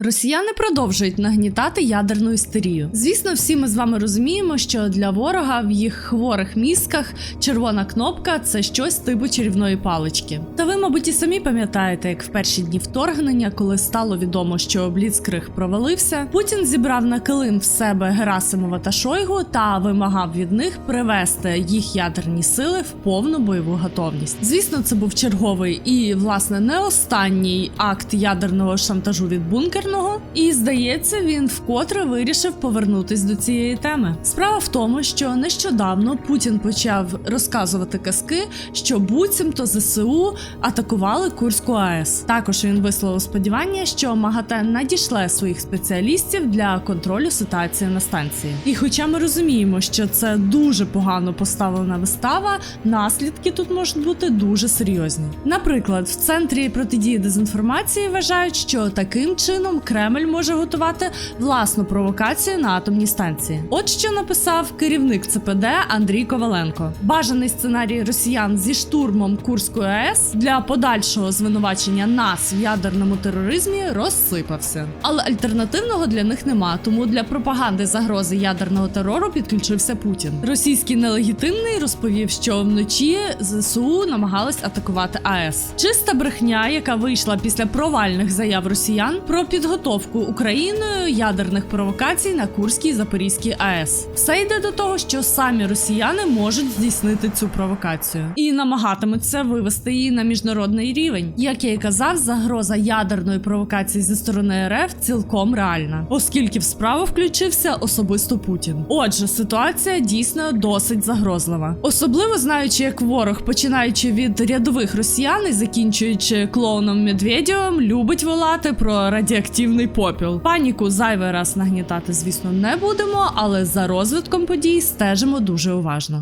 Росіяни продовжують нагнітати ядерну істерію. Звісно, всі ми з вами розуміємо, що для ворога в їх хворих мізках червона кнопка це щось типу чарівної палички. Та ви, мабуть, і самі пам'ятаєте, як в перші дні вторгнення, коли стало відомо, що Бліцкриг провалився, Путін зібрав на килим в себе Герасимова та Шойгу та вимагав від них привести їх ядерні сили в повну бойову готовність. Звісно, це був черговий і, власне, не останній акт ядерного шантажу від бункерного, і здається, він вкотре вирішив повернутись до цієї теми. Справа в тому, що нещодавно Путін почав розказувати казки, що буцімто ЗСУ атакували Курську АЕС. Також він висловив сподівання, що МАГАТЕ надішле своїх спеціалістів для контролю ситуації на станції. І хоча ми розуміємо, що це дуже погано поставлена вистава, наслідки тут можуть бути дуже серйозні. Наприклад, в центрі протидії дезінформації вважають, що таким чином Кремль може готувати власну провокацію на атомній станції. От що написав керівник ЦПД Андрій Коваленко: бажаний сценарій росіян зі штурмом Курської АЕС для подальшого звинувачення нас в ядерному тероризмі розсипався. Але альтернативного для них нема. Тому для пропаганди загрози ядерного терору підключився Путін. Російський нелегітимний розповів, що вночі ЗСУ намагались атакувати АЕС. Чиста брехня, яка вийшла після провальних заяв росіян про підготовку Україною ядерних провокацій на Курській Запорізькій АЕС. Все йде до того, що самі росіяни можуть здійснити цю провокацію і намагатимуться вивести її на міжнародний рівень. Як я і казав, загроза ядерної провокації зі сторони РФ цілком реальна, оскільки в справу включився особисто Путін. Отже, ситуація дійсно досить загрозлива, особливо знаючи, як ворог, починаючи від рядових росіян і закінчуючи клоуном Медведєвим, любить волати про радіоактивний попіл. Паніку зайвий раз нагнітати, звісно, не будемо, але за розвитком подій стежимо дуже уважно.